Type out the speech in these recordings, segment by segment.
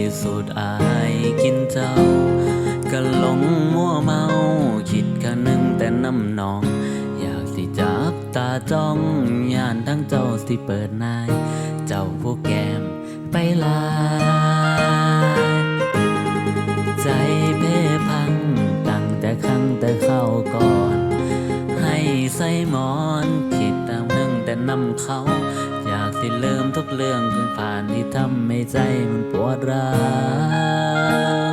ได้สูดอายกินเจ้า ก็หลงมัวเมา คิดกันหนึ่งแต่น้ำนอง อยากสิจับตาจ้องยานทั้งเจ้าสิเปิดนาย เจ้าผู้แกมไปลา ใจเพ่พังตั้งแต่ครั้งแต่เข้าก่อน ให้ใส่หมอนคิดตามเรื่งแต่นำเขา ที่ลืมทุกเรื่องที่ผ่านที่ทำให้ใจมันปวดร้าว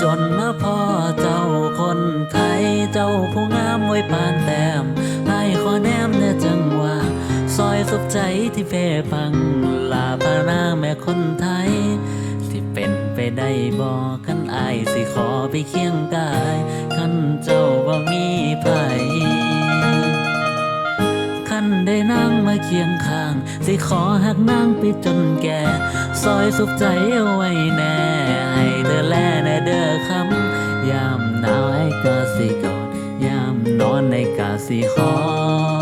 จนเมาพ่อเจ้าคนไทยเจ้าผู้งามไว้ปานแต้มให้ขอแนมแน่จังหวะซอยสุขใจที่เพ่พังลาพานาแม่คนไทย ที่เป็นไปได้บอกกันอายสิขอไปเคียงกายคันเจ้าว่ามีไผคันได้นั่งมาเคียงข้า สิขอหักนั่งไปจนแก่ ซอยสุขใจเอาไว้แน่ ให้เธอแลแน่เด้อคำยามหนาวไอ้กาสิกอดยามนอนในกาสิหอ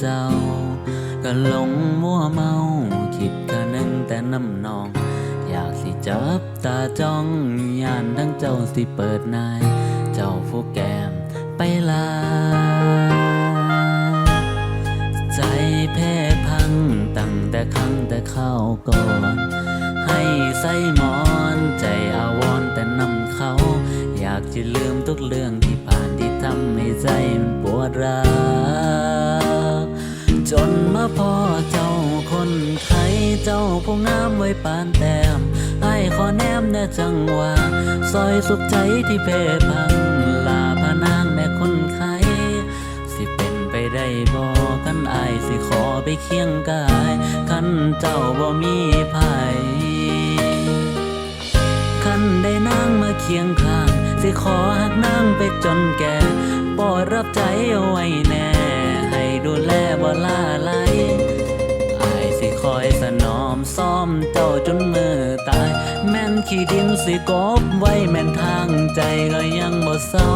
เจ้า ก็หลงมัวเมา คิดกะนึงแต่น้ำนอง อยากสิจับตาจ้องยานทั้งเจ้าสิเปิดนาย เจ้าผู้แก้มไปลา ใจแพ้พังตั้งแต่ครั้งแต่เข้าก่อน ให้ใส่หมอ พ่อเจ้าคนไทยเจ้าผู้งามไว้ปานแต้มไอ้ขอแนมแน่จังหวะซอยสุขใจที่เพพังลาพนางแม่คนไข้สิเป็นไปได้บ่กันไอายสิขอไปเคียงกายคันเจ้าบ่มีไผคันได้นางมาเคียงข้าง สิขอหักนางไปจนแก่ปรดรับใจเอาไว้แน่ ให้ดูแลบ่ลาไหล อมซ้อมเจ้าจนมือตาย แม่นขี้ดินสิกบไว้แม่นทางใจก็ยังบ่เศร้า